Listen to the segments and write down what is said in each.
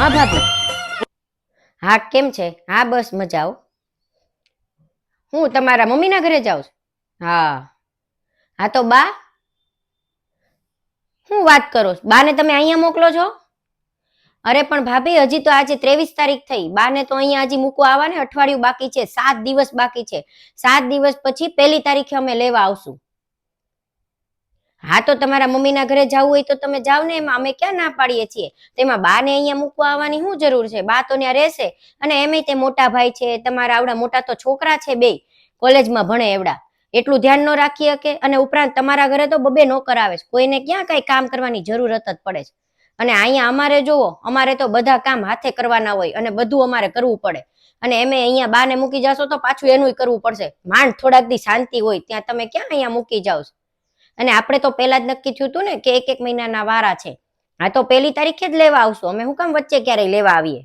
હા ભાભી. હા કેમ છે? હા બસ મજા આવો હું તમારા મમ્મીના ઘરે જાઉં છું? હા. હા તો બા હું વાત કરો છો? બાને તમે અહીંયા મોકલો છો? અરે પણ ભાભી હજી તો આજે ત્રેવીસ તારીખ થઈ. બાને તો અહીંયા હજી મૂકવા આવવાને અઠવાડિયું બાકી છે. સાત દિવસ બાકી છે. સાત દિવસ પછી પહેલી તારીખે અમે લેવા આવશું. હા, તો તમારા મમ્મીના ઘરે જવું હોય તો તમે જાઓ ને એમાં. અમે ક્યાં ના પાડીએ છીએ? તેમાં બાને અહીંયા મૂકવા આવવાની શું જરૂર છે? બા તો ત્યાં રહેશે અને એમેય તે મોટા ભાઈ છે, તમારા આવડા મોટા તો છોકરા છે બે કોલેજમાં ભણે એવડા. એટલું ધ્યાન ન રાખી શકે અને ઉપરાંત તમારા ઘરે તો બબે નોકર આવે છે. કોઈને ક્યાં કઈ કામ કરવાની જરૂરત જ પડે છે. અને અહીંયા અમારે જુઓ અમારે તો બધા કામ હાથે કરવાના હોય અને બધું અમારે કરવું પડે. અને એમે અહીંયા બાને મૂકી જાશો તો પાછું એનું કરવું પડશે. માંડ થોડાક દી શાંતિ હોય, ત્યાં તમે ક્યાં અહીંયા મૂકી જાઓ છો? અને આપણે તો પહેલા જ નક્કી થયું હતું ને કે એક એક મહિનાના વારા છે. હા, તો પહેલી તારીખે જ લેવા આવશું. અમે હું કામ વચ્ચે ક્યારેય લેવા આવીએ?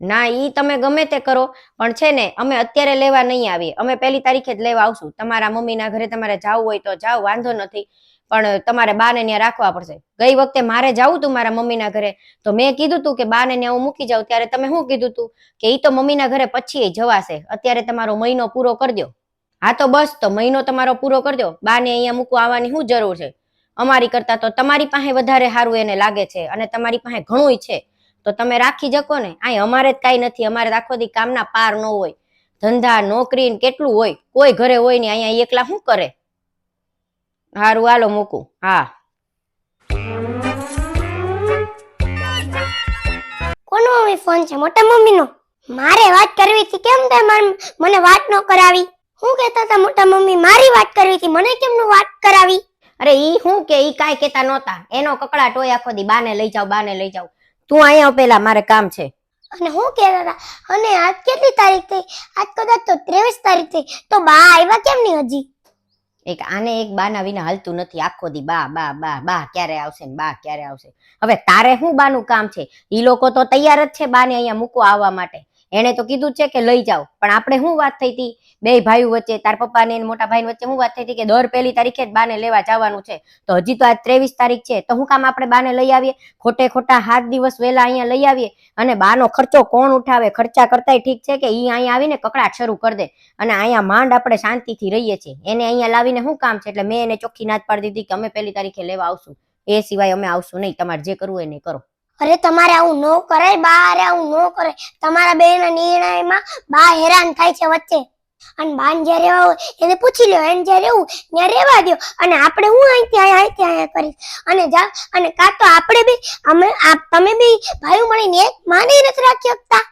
ના, ઈ તમે ગમે તે કરો, પણ છે ને, અમે અત્યારે લેવા નહીં આવીએ. અમે પહેલી તારીખે જ લેવા આવશું. તમારા મમ્મીના ઘરે તમારે જવું હોય તો જાઓ, વાંધો નથી. પણ તમારે બાને ત્યાં રાખવા પડશે. ગઈ વખતે મારે જવું તું મારા મમ્મીના ઘરે. તો મેં કીધું તું કે બાને ત્યાં હું મૂકી જાઉં. ત્યારે તમે શું કીધું તું? કે ઈ તો મમ્મીના ઘરે પછી જવાશે. અત્યારે તમારો મહિનો પૂરો કરી દો હા તો બસ, તો મહિનો તમારો પૂરો કરી દો બાને અહીંયા મૂકવા આવવાની શું જરૂર છે? અમારી કરતા તો તમારી પાસે વધારે સારું એને લાગે છે અને તમારી પાસે ઘણુંય છે. તો તમે રાખી શકો ને. અહીં અમારે જ કાંઈ નથી. અમારે આખો દી કામના પાર ન હોય. ધંધા, નોકરી કેટલું હોય. કોઈ ઘરે હોય ને અહીંયા એકલા શું કરે? હારું, હાલો, મૂકું. હા. કોનો મમ્મી ફોન છે? મોટા મમ્મીનો? મારે વાત કરવી હતી. કેમ તે મને વાત ન કરાવી? હું કહેતા હતા મોટા મમ્મી મારી વાત કરવી હતી મને કેમ ન વાત કરાવી? અરે ઈ શું કે ઈ કાંઈ કહેતા નહોતા. એનો કકડા ટોય આખો દી બાને લઈ જાવ બાને લઈ જાવ તું અહીંયા પેલા મારે કામ છે. અને હું કહેતા હતા અને આજ કેટલી તારીખ થઈ? આજ કદાચ તો ત્રેવીસ તારીખ થઈ. તો બા આવ્યા કેમ નહીં હજી? એક આને એક બાના વિના હાલતું નથી. આખો દી બા બા બા બા ક્યારે આવશે ને બા ક્યારે આવશે? હવે તારે શું બાનું કામ છે? ઈ લોકો તો તૈયાર જ છે બાને અહીંયા મૂકવા આવવા માટે. એણે તો કીધું છે કે લઈ જાઓ. પણ આપણે શું વાત થઈ હતી? બે ભાઈઓ વચ્ચે, તાર પપ્પા ને મોટા ભાઈ વચ્ચે શું વાત થઈ હતી કે દર પહેલી તારીખે જ બાને લેવા જવાનું છે? તો હજી તો આજ ત્રેવીસ તારીખ છે. તો હું કામ આપણે બાને લઈ આવીએ? ખોટે ખોટા સાત દિવસ વહેલા અહીંયા લઈ આવીએ? અને બાનો ખર્ચો કોણ ઉઠાવે? ખર્ચા કરતાય ઠીક છે કે એ અહીંયા આવીને કકડાટ શરૂ કરી દે. અને અહીંયા માંડ આપણે શાંતિથી રહીએ છીએ. એને અહીંયા લાવીને શું કામ છે? એટલે મેં એને ચોખ્ખી નાદ પાડી દીધી કે અમે પહેલી તારીખે લેવા આવશું. એ સિવાય અમે આવશું નહીં. તમારે જે કરવું એને કરો. અરે તમારે આવું ન કરાય બા અરે આવું ન કરાય. તમારા બેના નિર્ણયમાં બા હેરાન થાય છે વચ્ચે. અને બાન જ્યાં રહેવા હોય એને પૂછી લ્યો, એને જ્યાં રહેવું ત્યાં રહેવા દ્યો. અને આપણે હું અહીંથી અહીંયા અહીંથી અહીંયા કરીશ? અને જા, અને કાં તો આપણે બી, અમે તમે બી ભાઈઓ મળીને એક માને નથી રાખી શકતા?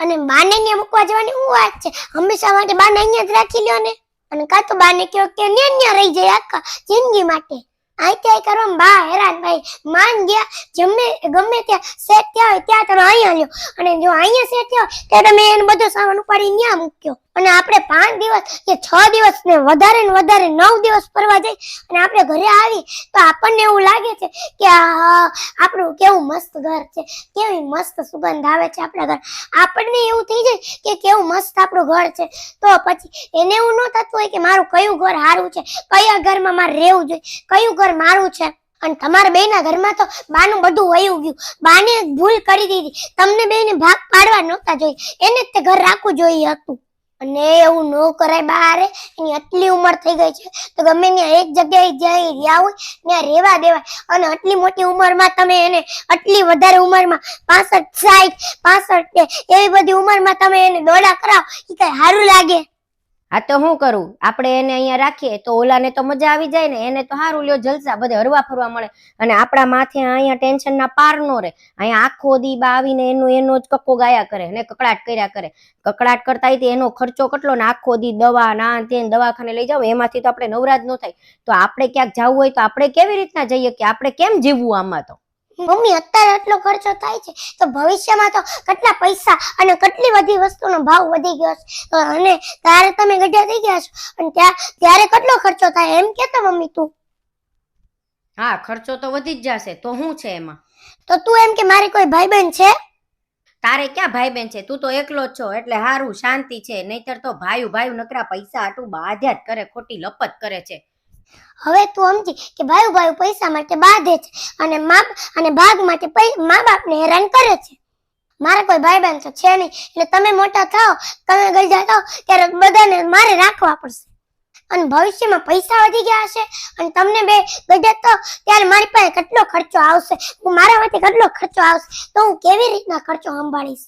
અને બાને ત્યાં મૂકવા જવાની શું વાત છે? હંમેશા માટે બાને અહીંયા જ રાખી લ્યો ને? અને કાં તો બાને કહો કે ન્યા રહી જાય આખા જિંદગી માટે. અહીં કરવા બા હેરાન ભાઈ માન ગયા, જમે, ગમે ત્યાં સેટ થયા હોય ત્યાં તમે અહીંયા લ્યો અને જો અહીંયા સેટ થયો ત્યાં તમે એને બધો સામાન ઉપાડી ત્યાં મૂક્યો. અને આપણે પાંચ દિવસ કે છ દિવસ ને વધારે ને વધારે નવ દિવસ ફરવા જઈ અને આપણે ઘરે આવી તો આપણને એવું લાગે છે કે આપણું કેવું મસ્ત ઘર છે, કેવી મસ્ત સુગંધ આવે છે આપણા ઘર. આપણને એવું થઈ જાય કે કેવું મસ્ત આપણું ઘર છે. તો પછી એને એવું ન થતું હોય કે મારું કયું ઘર સારું છે, કયા ઘરમાં મારે રહેવું જોઈએ, કયું ઘર મારું છે. અને તમારા બેના ઘરમાં તો બાનું બધું વયું ગયું. બાને ભૂલ કરી દીધી. તમને બેને ભાગ પાડવા નહોતા જોઈએ એને જ તે ઘર રાખવું જોઈએ હતું. અને એવું ન કરાય બહાર એની આટલી ઉંમર થઈ ગઈ છે. તો ગમે ત્યાં એક જગ્યાએ જ્યાં રહ્યા હોય, ત્યાં રહેવા દેવાય. અને આટલી મોટી ઉંમરમાં તમે એને આટલી વધારે ઉંમરમાં પાસઠ સાઠ પાસઠ એવી બધી ઉંમરમાં તમે એને દોડા કરાવો એ કઈ સારું લાગે. હા, તો શું કરું? આપણે એને અહીંયા રાખીએ તો ઓલાને તો મજા આવી જાય ને, એને તો સારું લ્યો, જલસા, બધે હરવા ફરવા મળે. અને આપણા માથે અહીંયા ટેન્શન ના પાર નો રહે. અહીંયા આખો દી બા આવીને એનો એનો જ કક્કો ગાયા કરે ને કકડાટ કર્યા કરે. કકડાટ કરતા હોય તો એનો ખર્ચો કેટલો ને આખો દી દવા ને તે દવાખાને લઈ જાવ એમાંથી તો આપણે નવરાજ ન થાય. તો આપણે ક્યાંક જવું હોય તો આપણે કેવી રીતના જઈએ કે આપણે કેમ જીવવું આમાં તો? મમ્મી અત્યારે આટલો ખર્ચો થાય છે તો ભવિષ્યમાં તો કેટલા પૈસા અને કેટલી બધી વસ્તુનો ભાવ વધી ગયો છે? અને ત્યારે તમે ગઢિયા થઈ ગયા છો અને ત્યાં ત્યારે કેટલો ખર્ચો થાય એમ કેતો મમ્મી તું? હા ખર્ચો તો વધી જ જશે તો શું છે એમાં? તો તું એમ કે મારી કોઈ ભાઈ બહેન છે? તારે ક્યાં ભાઈ બહેન છે? તું તો એકલો જ છો એટલે હારું શાંતિ છે નહીતર તો ભાઈ ભાઈ નકરા પૈસા આટું બાધ્યા જ કરે ખોટી લપત કરે છે. હવે તું સમજી કે ભાઈ ભાઈ પૈસા માટે બાંધે છે અને માપ અને ભાગ માટે મા બાપને હેરાન કરે છે. મારા કોઈ ભાઈ બહેન તો છે નહીં. એટલે તમે મોટા થાઓ, તમે ગઈજા થાઓ, ત્યારે બધાને મારે રાખવા પડશે. અને ભવિષ્યમાં પૈસા વધી ગયા હશે અને તમને બે ગજા તો ત્યારે મારી પાસે કેટલો ખર્ચો આવશે? હું મારા માટે કેટલો ખર્ચો આવશે? તો હું કેવી રીતના ખર્ચો સંભાળીશ?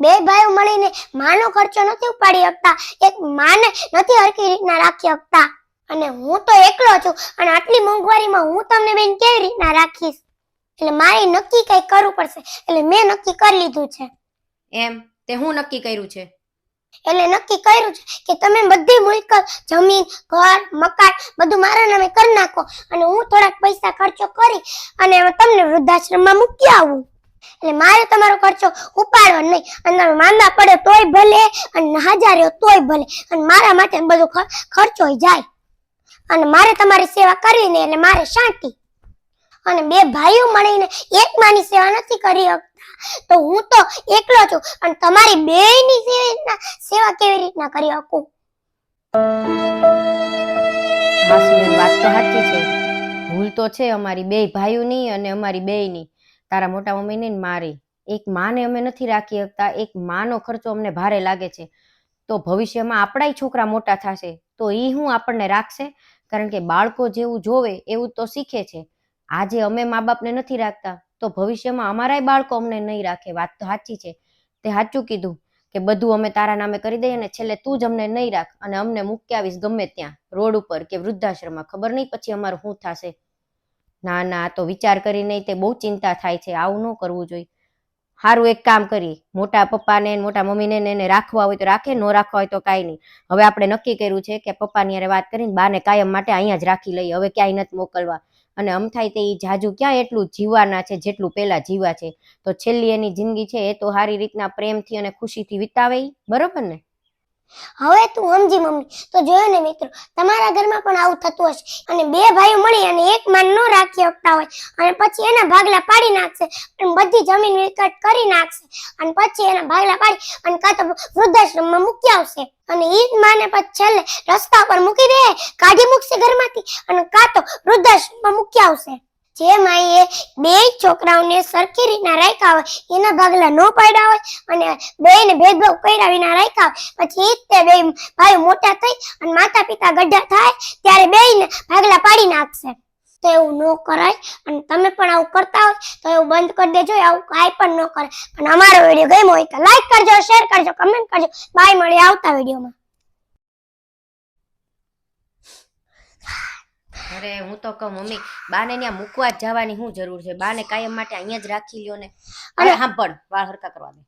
બે ભાઈઓ મળીને માનો ખર્ચો નથી ઉપાડી શકતા. એક માને નથી હરકી રીતના રાખી શકતા. અને હું તો એકલો છું અને આટલી મોંઘવારીમાં હું તમને બેન કેવી રીતના રાખીશ? એટલે મારે નક્કી કઈ કરવું પડશે. એટલે મેં નક્કી કરી લીધું છે. એમ? તે હું નક્કી કર્યું છે? એટલે નક્કી કર્યું છે કે તમે બધી મિલકત જમીન ઘર મકાન બધું મારા નામે કરી નાખો અને હું થોડાક પૈસા ખર્ચો કરી અને તમને વૃદ્ધાશ્રમમાં મૂકી આવું. એટલે મારે તમારો ખર્ચો ઉપાડવો નહીં. અને તમે માંદા પડે તોય ભલે અને હાજર તોય ભલે. અને મારા માટે બધો ખર્ચો જાય. અને મારે તમારી સેવા કરીને એટલે મારે શાંતિ. અને બે ભાઈઓ મળીને એક માની સેવા નથી કરી શકતા. તો હું તો એકલો છું અને તમારી બેની સેવા કેવી રીતના કરી શકું? વાત તો સાચી છે. ભૂલ તો છે અમારી બે ભાઈઓની અને અમારી બેયની. તારા મોટા મમ્મીની ને મારી. એક માને અમે નથી રાખી શકતા, એક માનો ખર્ચો અમને ભારે લાગે છે. તો ભવિષ્યમાં આપણાય છોકરા મોટા થશે, તો એ હું આપણને રાખશે? કારણ કે બાળકો જેવું જોવે, એવું તો શીખે છે. આજે અમે મા બાપને નથી રાખતા, તો ભવિષ્યમાં અમારાય બાળકો અમને નહીં રાખે. વાત તો સાચી છે. તે સાચું કીધું કે બધું અમે તારા નામે કરી દઈએ ને છેલ્લે તું જ અમને નહીં રાખ અને અમને મૂકી આવીશ ગમે ત્યાં, રોડ ઉપર કે વૃદ્ધાશ્રમમાં. ખબર નહીં પછી અમારું શું થશે? ના ના તો વિચાર કરી નહીં તે બહુ ચિંતા થાય છે. આવું ન કરવું જોઈએ. સારું એક કામ કરી મોટા પપ્પાને મોટા મમ્મીને એને રાખવા હોય તો રાખે, ન રાખવા હોય તો કાંઈ નહીં. હવે આપણે નક્કી કર્યું છે કે પપ્પાની હારે વાત કરીને બાને કાયમ માટે અહીંયા જ રાખી લઈએ. હવે ક્યાંય નથી મોકલવા. અને અમ થાય તે ઈ જાજુ ક્યાં એટલું જીવવાના છે જેટલું પહેલા જીવા છે. તો છેલ્લી એની જિંદગી છે એ તો સારી રીતના પ્રેમથી અને ખુશીથી વિતાવે. બરોબર ને? હવે તું સમજી, મમ્મી. તો જોયો ને મિત્રો, તમારા ઘરમાં પણ આવું થતું હશે. અને બે ભાઈઓ મળી અને એક માન ન રાખી શકતા હોય. અને પછી એના ભાગલા પાડી નાખશે અને બધી જમીન વિકટ કરી નાખશે. અને પછી એના ભાગલા પાડી અને કાં તો વૃદ્ધાશ્રમમાં મૂકી આવશે. અને એ જ માને પછી છેલ્લે રસ્તા પર મૂકી દે, કાઢી મૂકશે ઘરમાંથી અને કાં તો વૃદ્ધાશ્રમમાં મૂકી આવશે. જે માઈએ બે છોકરાઓને સરખી રીતના રાખ્યા હોય, એના ભાગલા ન પાડ્યા હોય અને બેને ભેદભાવ કર્યા વિના રાખ્યા હોય, પછી તે બે ભાઈ મોટા થઈ અને માતા પિતા ગઢા થાય, ત્યારે બેયને ભાગલા પાડી નાખશે. તો એવું ન કરાય અને તમે પણ આવું કરતા હોય, તો એવું બંધ કરી દેજો આવું કાંઈ પણ ન કરે પણ અમારો વીડિયો ગમ્યો હોય તો લાઈક કરજો શેર કરજો કમેન્ટ કરજો. બાય મળી આવતા વિડીયોમાં. અરે હું તો કહું મમ્મી બાને ત્યાં મૂકવા જ જવાની શું જરૂર છે. બાને કાયમ માટે અહીંયા જ રાખી લ્યો ને. અને- હા પણ વાળ હરકા કરવા દે.